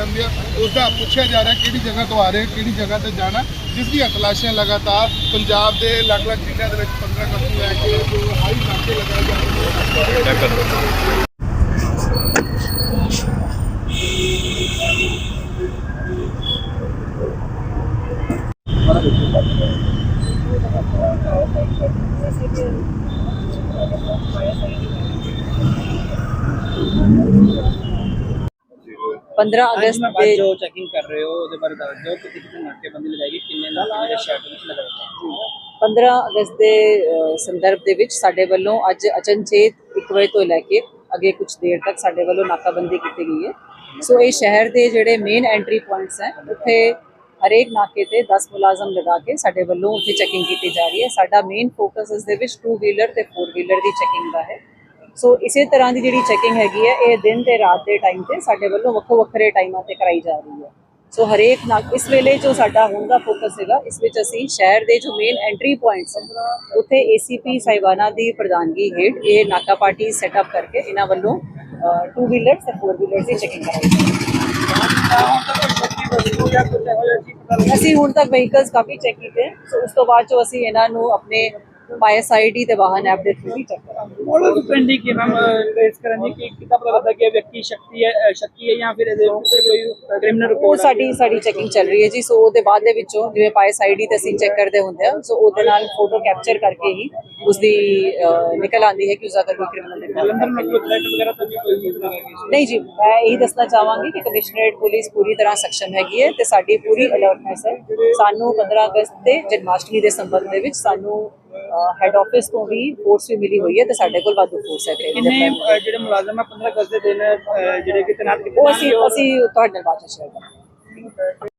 ਜਾਂਦੀ ਹੈ ਉਸ ਦਾ ਪੁੱਛਿਆ ਜਾ ਰਿਹਾ ਕਿਹੜੀ ਜਗ੍ਹਾ ਤੋਂ ਆ ਰਹੇ, ਕਿਹੜੀ ਜਗ੍ਹਾ ਤੇ ਜਾਣਾ, ਜਿਸ ਦੀਆਂ ਤਲਾਸ਼ੀਆਂ ਲਗਾਤਾਰ ਪੰਜਾਬ ਦੇ ਅਲੱਗ-ਅਲੱਗ ਜ਼ਿਲ੍ਹਿਆਂ ਦੇ ਵਿੱਚ 15 ਅਗਸਤ ਨੂੰ ਲੈ ਕੇ ਜੋ ਹਾਈ ਨਾਕੇ ਲਗਾਏ ਜਾ ਰਹੇ Thank you. 15 ਅਗਸਤ ਦੇ ਜੋ ਚੈਕਿੰਗ ਕਰ ਰਹੇ ਹੋ ਉਹਦੇ ਬਾਰੇ ਦੱਸ ਦਿਓ ਕਿਤੇ ਕਿਤੇ ਨਾਕੇਬੰਦੀ ਲਗਾਈ ਗਈ ਕਿੰਨੇ ਨਾਕੇ ਸ਼ੈਡ ਵਿੱਚ ਲਗਾਏ 15 ਅਗਸਤ ਦੇ ਸੰਦਰਭ ਦੇ ਵਿੱਚ ਸਾਡੇ ਵੱਲੋਂ ਅੱਜ ਅਚਨਚੇਤ 1 ਵਜੇ ਤੋਂ ਲੈ ਕੇ ਅੱਗੇ ਕੁਝ ਦੇਰ ਤੱਕ ਸਾਡੇ ਵੱਲੋਂ ਨਾਕਾਬੰਦੀ ਕੀਤੀ ਗਈ ਹੈ। ਸੋ ਇਹ ਸ਼ਹਿਰ ਦੇ ਜਿਹੜੇ ਮੇਨ ਐਂਟਰੀ ਪੁਆਇੰਟਸ ਹੈ ਉੱਥੇ ਹਰੇਕ ਨਾਕੇ ਤੇ 10 ਮੁਲਾਜ਼ਮ ਲਗਾ ਕੇ ਸਾਡੇ ਵੱਲੋਂ ਉੱਥੇ ਚੈਕਿੰਗ ਕੀਤੀ ਜਾ ਰਹੀ ਹੈ। ਸਾਡਾ ਮੇਨ ਫੋਕਸ ਇਸ ਦੇ ਵਿੱਚ 2 ਵੀਲਰ ਤੇ 4 ਵੀਲਰ ਦੀ ਚੈਕਿੰਗ ਦਾ ਹੈ। ਸੋ ਇਸੇ ਤਰ੍ਹਾਂ ਦੀ ਜਿਹੜੀ ਚੈਕਿੰਗ ਹੈਗੀ ਹੈ, ਇਹ ਦਿਨ ਤੇ ਰਾਤ ਦੇ ਟਾਈਮ ਤੇ ਸਾਡੇ ਵੱਲੋਂ ਵੱਖੋ ਵੱਖਰੇ ਟਾਈਮਾਂ ਤੇ ਕਰਾਈ ਜਾ ਰਹੀ ਹੈ। ਸੋ ਹਰੇਕ ਨਾ ਇਸ ਵੇਲੇ ਜੋ ਸਾਡਾ ਹੁਣ ਦਾ ਫੋਕਸ ਹੈਗਾ ਇਸ ਵਿੱਚ ਅਸੀਂ ਸ਼ਹਿਰ ਦੇ ਜੋ ਮੇਨ ਐਂਟਰੀ ਪੁਆਇੰਟਸ ਉੱਥੇ ਏਸੀਪੀ ਸਾਹਿਬਾਨਾ ਦੀ ਪ੍ਰਧਾਨਗੀ ਹੇਠ ਇਹ ਨਾਕਾ ਪਾਰਟੀ ਸੈਟਅਪ ਕਰਕੇ ਇਹਨਾਂ ਵੱਲੋਂ 2 ਵੀਲਰਸ ਤੇ 4 ਵੀਲਰਸ ਦੀ ਚੈਕਿੰਗ ਕਰਾਈ ਅਸੀਂ ਹੁਣ ਤੱਕ ਵਹੀਕਲਸ ਕਾਫੀ ਚੈੱਕ ਕੀਤੇ ਸੋ ਉਸ ਤੋਂ ਬਾਅਦ ਜੋ ਅਸੀਂ ਇਹਨਾਂ ਨੂੰ ਆਪਣੇ ਪਾਇਸ ਆਈਡੀ ਤੇ ਵਾਹਨ ਐਪ ਦੇ ਥਰੂ ਹੀ ਚੱਕਰ ਮੋਡਲ ਕਿ ਮੈਮ ਟ੍ਰੇਸ ਕਰਨ ਦੀ ਕਿ ਕਿਤਾ ਪਤਾ ਲੱਗਦਾ ਕਿ ਇਹ ਵਿਅਕਤੀ ਸ਼ਕਤੀ ਹੈ ਸ਼ੱਕੀ ਹੈ ਜਾਂ ਫਿਰ ਇਹਦੇ ਉੱਤੇ ਕੋਈ ਕ੍ਰਿਮੀਨਲ ਰਿਕਾਰਡ ਸਾਡੀ ਸਾਡੀ ਚੈਕਿੰਗ ਚੱਲ ਰਹੀ ਹੈ ਜੀ ਸੋ ਉਹਦੇ ਬਾਅਦ ਦੇ ਵਿੱਚੋਂ ਜਿਵੇਂ ਪਾਇਸ ਆਈਡੀ ਤੇ ਅਸੀਂ ਚੈੱਕ ਕਰਦੇ ਹੁੰਦੇ ਆ ਸੋ ਉਹਦੇ ਨਾਲ ਫੋਟੋ ਕੈਪਚਰ ਕਰਕੇ ਹੀ ਉਸ ਦੀ ਨਿਕਲ ਆਉਂਦੀ ਹੈ ਕਿ ਉਸ ਦਾ ਕੋਈ ਕ੍ਰਿਮੀਨਲ ਰਿਕਾਰਡ ਨਹੀਂ ਜੀ? ਮੈਂ ਇਹ ਦੱਸਣਾ ਚਾਹਾਂਗੀ ਕਿ ਕਮਿਸ਼ਨਰੇਟ ਪੁਲਿਸ ਪੂਰੀ ਤਰ੍ਹਾਂ ਸਖਸ਼ਮ ਹੈਗੀ ਹੈ ਤੇ ਸਾਡੀ ਪੂਰੀ ਅਲਰਟਨੈਸ ਹੈ ਸਾਨੂੰ 15 ਅਗਸਤ ਤੇ ਜਨਮਾਸ਼ਟਮੀ ਦੇ ਸੰਬੰਧ ਦੇ ਵਿੱਚ ਸਾਨੂੰ ਹੈੱਡ ਆਫਿਸ ਤੋਂ ਵੀ ਫੋਰਸ ਵੀ ਮਿਲੀ ਹੋਈ ਹੈ ਤੇ ਸਾਡੇ ਕੋਲ ਵਾਧੂ ਫੋਰਸ ਹੈ ਤੇ ਕਿੰਨੇ ਜਿਹੜੇ ਮੁਲਾਜ਼ਮ ਆ 15 ਅਗਸਤ ਦੇ ਦਿਨ ਜਿਹੜੇ ਕਿ ਤੈਨਾਤ ਕੀਤੇ ਉਹ ਅਸੀਂ ਅਸੀਂ ਤੁਹਾਡੇ ਨਾਲ ਬਾਅਦ ਚ ਸ਼ੇਅਰ ਕਰਾਂਗੇ।